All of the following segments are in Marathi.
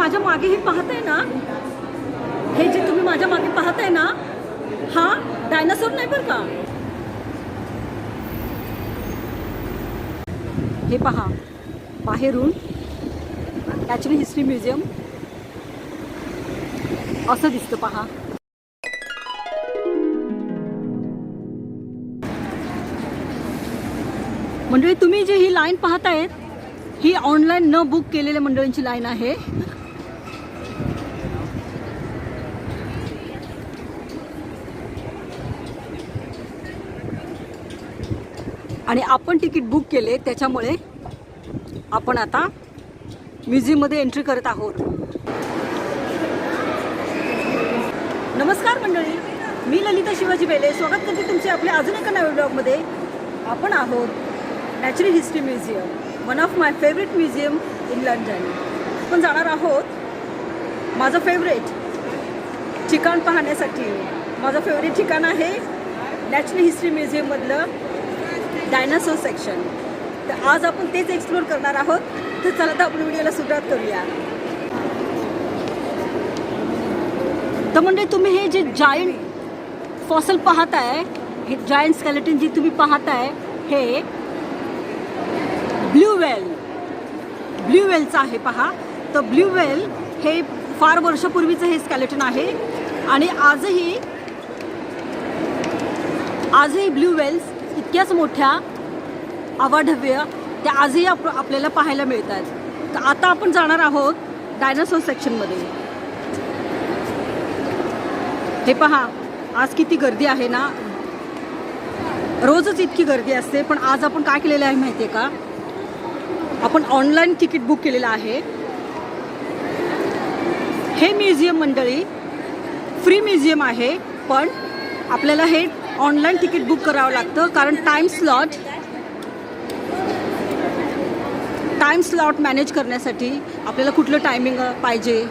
माझ्या मागे हे पाहताय ना? हे जे तुम्ही माझ्या मागे पाहताय ना हा डायनासोर नाही बरं का? हे पहा बाहेरून नॅचरल हिस्ट्री म्युझियम असं दिसतं पहा. मंडळी तुम्ही जी ही लाईन पाहतायत ही ऑनलाईन न बुक केलेल्या मंडळींची लाईन आहे. आणि आपण तिकीट बुक केले त्याच्यामुळे आपण आता म्युझियममध्ये एंट्री करत आहोत. नमस्कार मंडळी मी ललिता शिवाजी बेले. स्वागत करते तुमचे आपल्या अजून एका नव्या ब्लॉगमध्ये. आपण आहोत natural history museum one of my favourite museum in London आपण जाणार आहोत माझं फेवरेट ठिकाण पाहण्यासाठी. माझं फेवरेट ठिकाण आहे नॅचरल हिस्ट्री म्युझियममधलं डायनासोर सेक्शन. तर आज आपण तेच एक्सप्लोर करणार आहोत. तर चला तर आपण व्हिडिओला सुरुवात करूया. तर म्हणजे तुम्ही हे जे जायंट फॉसल पाहताय हे जायंट स्केलेटन जे तुम्ही पाहताय हे ब्ल्यू वेल ब्ल्यू वेलचं आहे पहा. तर ब्ल्यू वेल हे फार वर्षापूर्वीचं हे स्केलेटन आहे. आणि आजही आजही ब्ल्यू वेल्स इतक्याच मोठ्या अवाढव्य त्या आजही आप आपल्याला पाहायला मिळत आहेत तर आता आपण जाणार आहोत डायनासोर सेक्शनमध्ये हे पहा आज किती गर्दी आहे ना? रोजच इतकी गर्दी असते पण आज आपण काय केलेलं आहे माहिती आहे का? आपण ऑनलाईन तिकीट बुक केलेलं आहे. हे म्युझियम मंडळी फ्री म्युझियम आहे पण आपल्याला हे ऑनलाईन तिकीट बुक करावं लागतं कारण time slot time slot manage करण्यासाठी आपल्याला कुठलं टायमिंग पाहिजे.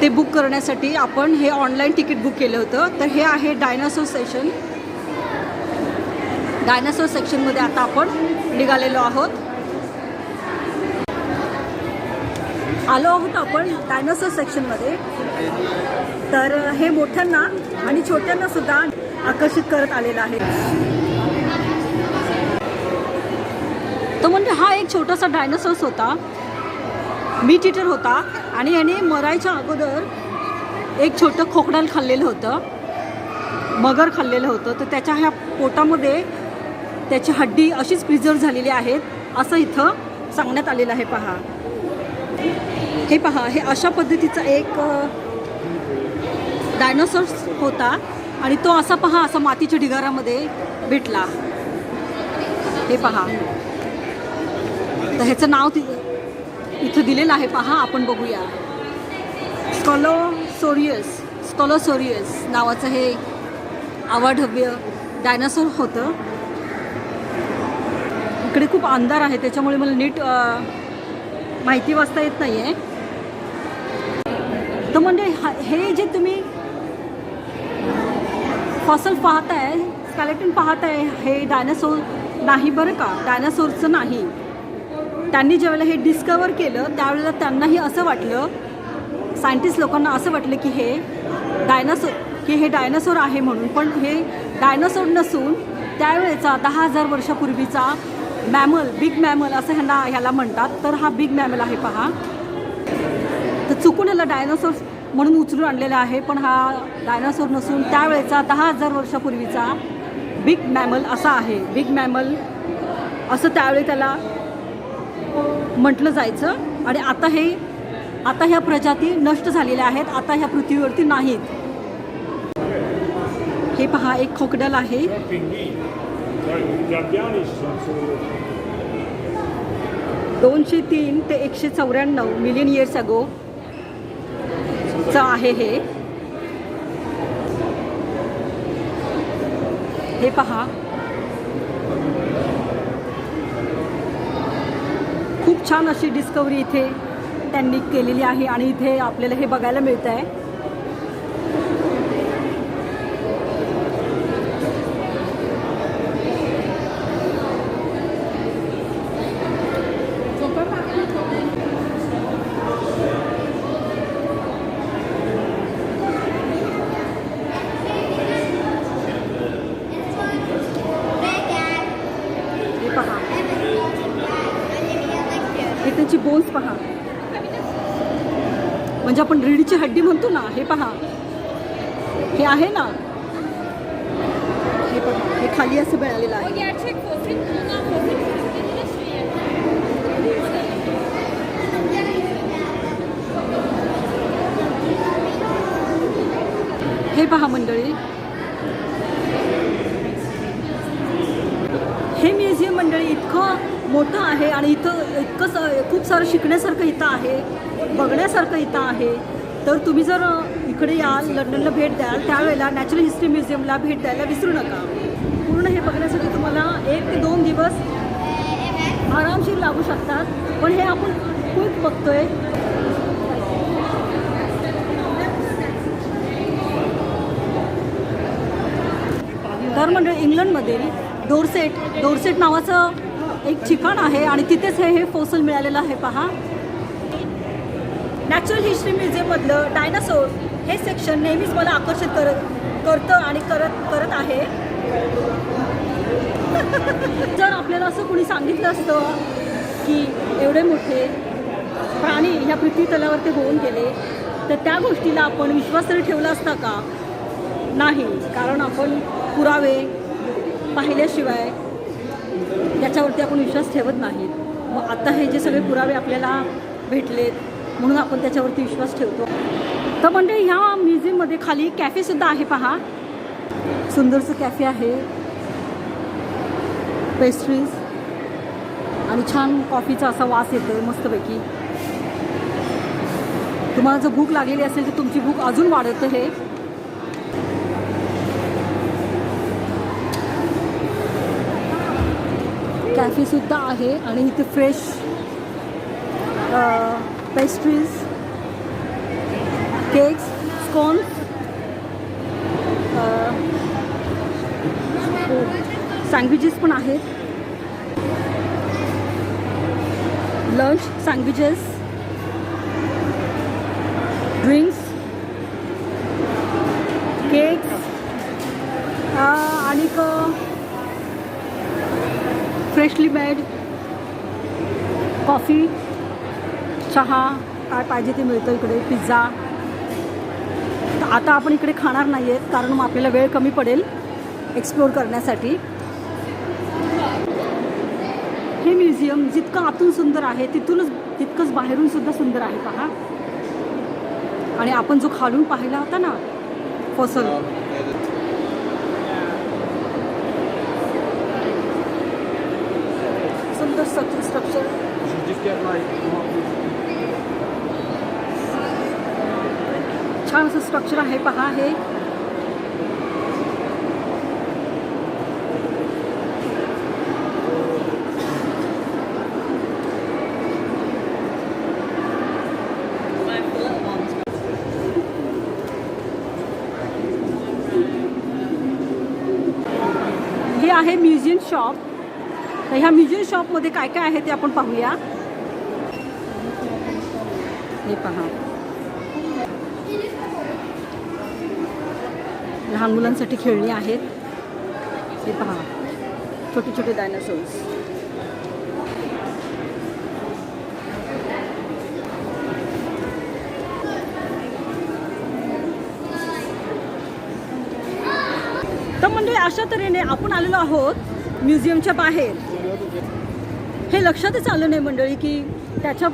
ते बुक करण्यासाठी आपण हे ऑनलाईन तिकीट बुक केलं होतं. तर हे आहे डायनासोर सेशन डायनासोर सेक्शनमध्ये आता आपण निघालेलो आहोत. आलो आहोत आपण डायनासोर सेक्शनमध्ये तर हे मोठ्यांना आणि छोट्यांना सुद्धा आकर्षित करत आलेलं आहे. तो म्हणजे हा एक छोटासा डायनोसॉर्स होता. मीट इटर होता आणि याने मरायच्या अगोदर एक छोटं खोकडाल खाल्लेलं होतं. मगर खाल्लेलं होतं. तर त्याच्या ह्या पोटामध्ये त्याची हड्डी अशीच प्रिझर्व झालेली आहेत असं इथं सांगण्यात आलेलं आहे पहा. हे पहा हे अशा पद्धतीचं एक डायनोसॉर्स होता आणि तो असा पहा असा मातीच्या ढिगारामध्ये भेटला. हे पहा. तर ह्याचं नाव ति इथं दिलेलं आहे पहा आपण बघूया. स्कॉलोसोरियस स्कॉलोसोरियस नावाचं हे आवाढव्य डायनासोर होतं. इकडे खूप अंधार आहे त्याच्यामुळे मला नीट माहिती वाचता येत नाही आहे तर म्हणजे हा- हे जे तुम्ही फॉसल पाहत आहे स्कॅलेटन आहे हे डायनासोर नाही बरं का? डायनासोरचं नाही. त्यांनी ज्यावेळेला हे डिस्कवर केलं त्यावेळेला त्यांनाही असं वाटलं सायंटिस्ट लोकांना असं वाटलं की हे डायनासोर की हे डायनासोर आहे म्हणून. पण हे डायनासोर नसून त्यावेळेचा दहा हजार वर्षापूर्वीचा मॅमल बिग मॅमल असं ह्यांना ह्याला म्हणतात. तर हा बिग मॅमल आहे पहा. तर चुकून याला डायनासोर म्हणून उचलून आणलेला आहे पण हा डायनासोर नसून त्यावेळेचा दहा हजार वर्षापूर्वीचा बिग मॅमल असा आहे. बिग मॅमल असं त्यावेळी त्याला म्हटलं जायचं. आणि आता हे आता ह्या प्रजाती नष्ट झालेल्या आहेत आता ह्या पृथ्वीवरती नाहीत. हे पहा एक खोकडल आहे. दोनशे तीन ते एकशे चौऱ्याण्णव मिलियन इयर्स अगो चं आहे हे. हे पहा. खूप छान अशी डिस्कवरी इथे त्यांनी केलेली आहे आणि इथे आपल्याला हे बघायला मिळतं आहे पहा रेडीची हड्डी म्हणतो ना हे पहा. हे आहे ना. हे पहा हे खाली असं मिळालेलं आहे. şeyi. हे पहा मंडळी. हे म्युझियम मंडळी इतकं मोठं आहे आणि इथं इतकं खूप सारं शिकण्यासारखं इथं आहे बघण्यासारखं इथं आहे. तर तुम्ही जर इकडे याल लंडनला भेट द्याल त्यावेळेला नॅचरल हिस्ट्री म्युझियमला भेट द्यायला विसरू नका. पूर्ण हे बघण्यासाठी तुम्हाला एक ते दोन दिवस आरामशीर लागू शकतात. पण हे आपण खूप बघतोय. तर म्हणजे इंग्लंडमध्ये डोरसेट डोरसेट नावाचं एक ठिकाण आहे आणि तिथेच हे हे फोसल मिळालेलं आहे. पहा. नॅचरल हिस्ट्री म्युझियममधलं डायनासोर हे सेक्शन नेहमीच मला आकर्षित करत करतं आणि करत करत आहे. जर आपल्याला असं कोणी सांगितलं असतं की एवढे मोठे प्राणी ह्या पृथ्वी तलावरती होऊन गेले तर त्या गोष्टीला आपण विश्वास तरी ठेवला असता का? नाही कारण आपण पुरावे पाहिल्याशिवाय याच्यावरती आपण विश्वास ठेवत नाही मग आता हे जे सगळे पुरावे आपल्याला भेटलेत म्हणून आपण त्याच्यावरती विश्वास ठेवतो. तर म्हणजे ह्या म्युझियममध्ये खाली कॅफेसुद्धा आहे पहा. सुंदरचं कॅफे आहे. पेस्ट्रीज आणि छान कॉफीचा असा वास येतो मस्तपैकी. तुम्हाला जर भूक लागलेली असेल तर तुमची भूक अजून वाढवतं हे. कॅफेसुद्धा आहे आणि इथे fresh pastries cakes scones sandwiches पण आहेत. लंच सँडविचेस ड्रिंक्स केक्स आणि फ्रेशली मेड कॉफी चहा काय पाहिजे ते मिळतं इकडे पिझ्झा. तर आता आपण इकडे खाणार नाही आहेत कारण मग आपल्याला वेळ कमी पडेल एक्सप्लोर करण्यासाठी. हे म्युझियम जितकं आतून सुंदर आहे तिथूनच तितकंच बाहेरून सुद्धा सुंदर आहे पहा. आणि आपण जो खालून पाहिला होता ना फसल सुंदर स्ट्रक्चर छान असं स्ट्रक्चर आहे? पहा हे. हे आहे म्युझियम शॉप तर ह्या म्युझियम शॉपमध्ये काय काय आहे ते आपण पाहूया. हे पहा. लहान मुलांसाठी खेळणी आहेत. हे पहा. छोटे छोटे डायनासोर्स तर म्हणजे अशा तऱ्हेने आपण आलेलो आहोत म्युझियमच्या बाहेर. हे लक्षातच आलं नाही मंडळी की त्याच्या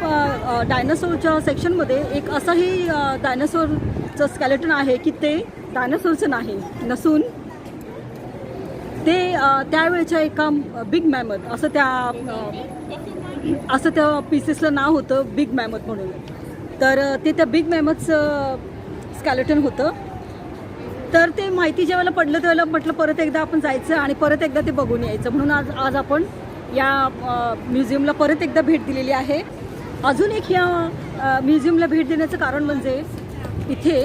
डायनासोरच्या सेक्शनमध्ये एक असंही डायनासोरचं स्कॅलेटन आहे की ते डायनासोरचं नाही नसून ते त्यावेळेच्या एका बिग मॅमत असं त्या असं त्या पीसेसला नाव होतं बिग मॅमत म्हणून. तर ते त्या बिग मॅमतचं स्कॅलेटन होतं. तर ते माहिती ज्यावेळेला पडलं त्यावेळेला म्हटलं परत एकदा आपण जायचं आणि परत एकदा ते बघून यायचं. म्हणून आज आज आपण या म्युझियमला परत एकदा भेट दिलेली आहे. अजून एक या म्युझियमला भेट देण्याचं कारण म्हणजे इथे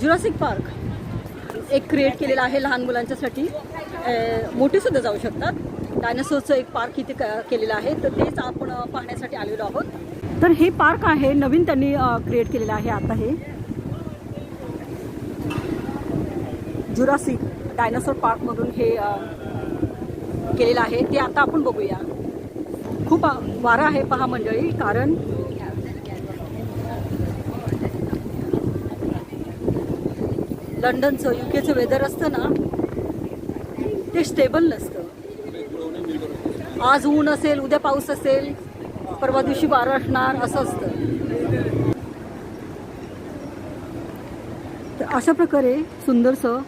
जुरासिक पार्क एक क्रिएट केलेलं आहे लहान मुलांच्यासाठी. मोठेसुद्धा जाऊ शकतात. डायनासोरचं एक पार्क इथे क- केलेलं आहे. तर तेच आपण पाहण्यासाठी आलेलो आहोत. तर हे पार्क आहे नवीन त्यांनी क्रिएट केलेलं आहे आता हे. जुरासिक डायनासोर पार्कमधून हे केलेलं आहे. ते आता आपण बघूया. खूप वारा आहे पहा मंडळी कारण लंडनचं यू केचं वेदर असतं ना ते स्टेबल नसतं. आज ऊन असेल उद्या पाऊस असेल परवा दिवशी वारं असणार असं असतं. तर अशा प्रकारे सुंदरसं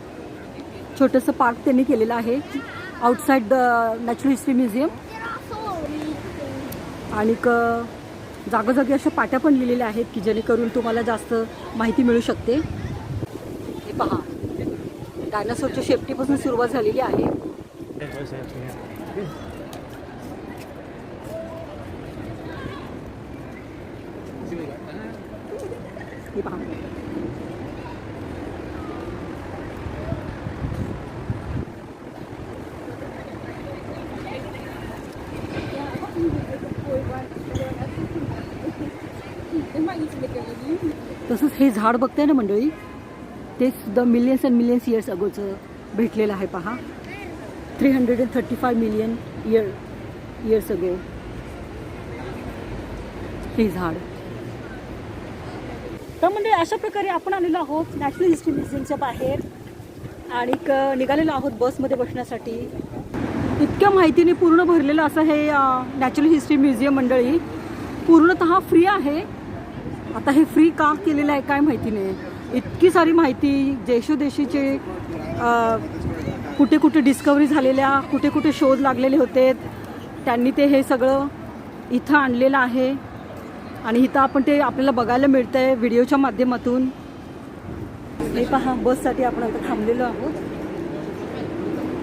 छोटंसं पार्क त्यांनी केलेलं आहे outside the natural history museum आणि क जागोजागी अशा पाट्या पण लिहिलेल्या आहेत की जेणेकरून तुम्हाला जास्त माहिती मिळू शकते. पहा. डायनासोरच्या शेपटीपासून सुरुवात झालेली आहे. हे पहा. तसंच हे झाड बघताय ना मंडळी? ते सुद्धा मिलियन्स अँड मिलियन्स इयर्स अगोचं भेटलेलं आहे पहा. Three hundred and thirty five million year years ago हे झाड. तर म्हणजे अशा प्रकारे आपण आलेलो आहोत नॅशनल हिस्ट्री म्युझियमच्या बाहेर आणि निघालेलो आहोत बसमध्ये बसण्यासाठी. इतक्या माहितीने पूर्ण भरलेलं असं हे नॅचरल हिस्ट्री म्युझियम मंडळी पूर्णतः फ्री आहे. आता हे फ्री का केलेलं आहे काय माहिती नाही. इतकी सारी माहिती देशोदेशीचे कुठे कुठे डिस्कवरी झालेल्या कुठे कुठे शोध लागलेले होते त्यांनी ते हे सगळं इथं आणलेलं आहे. आणि इथं आपण ते आपल्याला बघायला मिळतं आहे व्हिडिओच्या माध्यमातून. हे पहा बससाठी आपण आता थांबलेलो आहोत.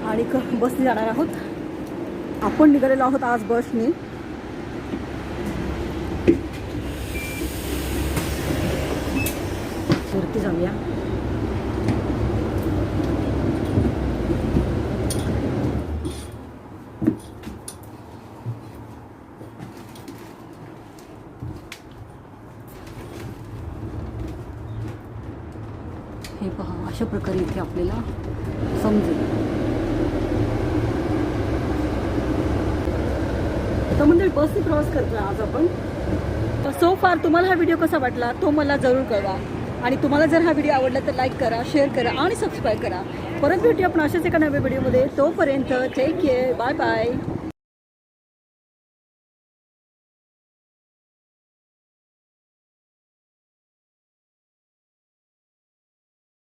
आणि क बसने जाणार आहोत. आपण निघालेलो आहोत आज बसने. जाऊया हे पहा अशा प्रकारे इथे आपल्याला समजेल. तर म्हणजे बसने प्रवास करतो आज आपण. सो फार तुम्हाला हा व्हिडिओ कसा वाटला तो मला जरूर कळवा. आणि तुम्हाला जर हा व्हिडिओ आवडला तर लाईक करा शेअर करा आणि सबस्क्राईब करा. परत भेटूया आपण अशाच एका नव्या व्हिडिओमध्ये तोपर्यंत टेक केअर बाय बाय